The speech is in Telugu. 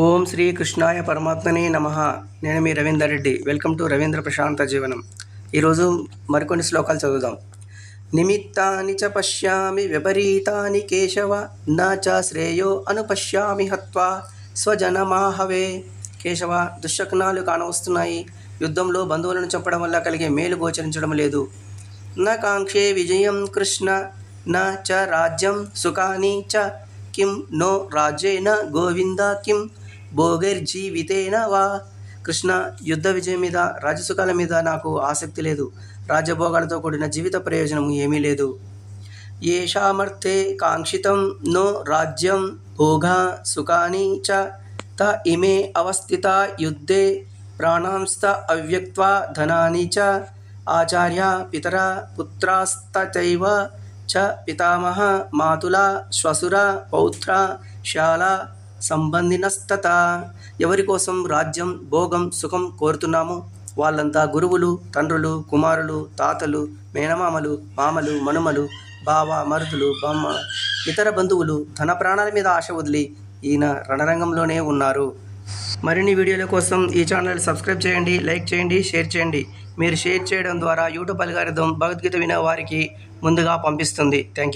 ఓం శ్రీ కృష్ణాయ పరమాత్మనే నమ. నేను మీ Ravinder Reddy. Welcome to Ravindra Prashanta Jeevanam. ఈరోజు మరికొన్ని శ్లోకాలు చదువుదాం. నిమిత్తాని చ పశ్యామి విపరీతాని కేశవ నా చ శ్రేయో అనుపశ్యామి హత్వా స్వజనమాహవే. కేశవ దుశ్శకునాలు కానవస్తున్నాయి. యుద్ధంలో బంధువులను చంపడం వల్ల కలిగే మేలు గోచరించడం లేదు. నా కాంక్షే విజయం కృష్ణ నా చ రాజ్యం సుఖాని చ కిం నో రాజ్యేన గోవింద కిం భోగైర్జీవితేన వా. కృష్ణ యుద్ధ విజయం మీద రాజసుఖాల మీద నాకు ఆసక్తి లేదు. రాజభోగాలతో కూడిన జీవిత ప్రయోజనం ఏమీ లేదు. ఏషామర్థే కాంక్షితం నో రాజ్యం భోగా సుఖాని చ త ఇమే అవస్థిత యుద్ధే ప్రాణాంస్త అవ్యక్త్వా ధనాని చ ఆచార్య పితర పుత్రాస్తచైవ చ పితామహ మాతుల శ్వశుర పౌత్ర శాల సంబంధినస్తత ఎవరి కోసం రాజ్యం భోగం సుఖం కోరుతున్నాము వాళ్ళంతా గురువులు తండ్రులు కుమారులు తాతలు మేనమామలు మామలు మనుమలు బావ మరుదులు బొమ్మ ఇతర బంధువులు తన ప్రాణాల మీద ఆశ వదిలి ఈయన రణరంగంలోనే ఉన్నారు. మరిన్ని వీడియోల కోసం ఈ ఛానల్ సబ్స్క్రైబ్ చేయండి లైక్ చేయండి షేర్ చేయండి. మీరు షేర్ చేయడం ద్వారా యూట్యూబ్ అల్గారిథం భగవద్గీత వినే వారికి ముందుగా పంపిస్తుంది. Thank you